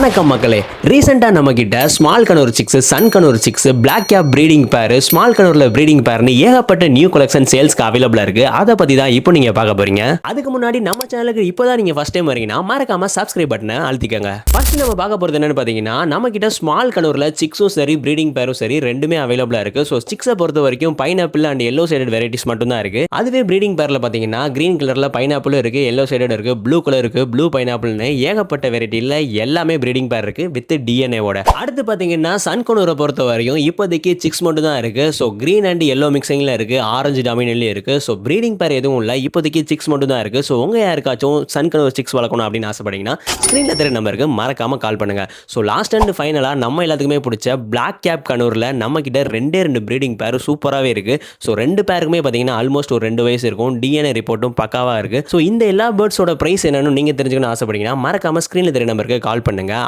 வணக்கம் மக்களே. ரீசெண்டாக நம்ம கிட்ட small conure six sun conure six black cap breeding pair small கனூரில் breeding பேர்னு ஏகப்பட்ட நியூ கலெக்ஷன் சேல்ஸ்க்கு அவைலபிளா இருக்கு. அதை பத்தி தான் இப்போ நீங்க பார்க்க போறீங்க. அதுக்கு முன்னாடி நம்ம சேனலுக்கு இப்போ தான் நீங்க ஃபர்ஸ்ட் டைம் வரீங்கன்னா மறக்காம சப்ஸ்கிரைப் பட்டனை அழுத்திக்கோங்க. ஃபர்ஸ்ட் நம்ம பார்க்க போகிறது என்னென்னு பாத்தீங்கன்னா நம்ம கிட்ட ஸ்மால் கனூரில் சிக்ஸும் சரி ப்ரீடிங் பேரும் சரி ரெண்டுமே அவைலபிளா இருக்கு. ஸோ சிக்ஸை பொறுத்த வரைக்கும் pineapple and yellow sided varieties மட்டும் தான் இருக்கு. அதுவே ப்ரீடிங் பேர்ல பாத்தீங்கன்னா கிரீன் கலர்ல பைனாப்பிளும் இருக்கு எல்லோ சைடட் இருக்கு ப்ளூ கலர் இருக்கு ப்ளூ பைனாப்பிள்னு ஏகப்பட்ட வெரைட்டியில் எல்லாமே ப்ரீடிங் பேர் இருக்கு வித் டிஎன்ஏவோட அடுத்து பார்த்தீங்கன்னா சன்கொனூரை பொறுத்த வரையும் இப்போதைக்கு சிக்ஸ் மட்டும் தான் இருக்கு. ஸோ கிரீன் அண்ட் எல்லோ மிக்சிங்ல இருக்கு ஆரஞ்சு டாமினன்லயும் இருக்கு. ஸோ ப்ரீடிங் பேர் எதுவும் இல்லை. இப்போதைக்கு சிக்ஸ் மட்டும் தான் இருக்கு. ஸோ உங்க யாருக்காச்சும் சன்கனூர் சிக்ஸ் வளர்க்கணும் அப்படின்னு ஆசைப்பட்டீங்கன்னா ஸ்க்ரீனில் தெரிய நம்பருக்கு மறக்காம கால் பண்ணுங்க. ஸோ லாஸ்ட் அண்ட் ஃபைனலாக நம்ம எல்லாத்துக்குமே பிடிச்ச பிளாக் கேப் கனூரில் நம்ம கிட்ட ரெண்டே ரெண்டு ப்ரீடிங் பேர் சூப்பராகவே இருக்கு. ஸோ ரெண்டு பேருக்குமே பார்த்தீங்கன்னா ஆல்மோஸ்ட் ஒரு ரெண்டு வயசு இருக்கும். டிஎன்ஏ ரிப்போர்ட்டும் பக்காவாக இருக்கு. ஸோ இந்த எல்லா பேர்ட்ஸோட ப்ரைஸ் என்னன்னு நீங்கள் தெரிஞ்சுக்கணும்னு ஆசைப்பட்டீங்கன்னா மறக்காம ஸ்க்ரீனில் தெரிய நம்பருக்கு கால் பண்ணுங்க.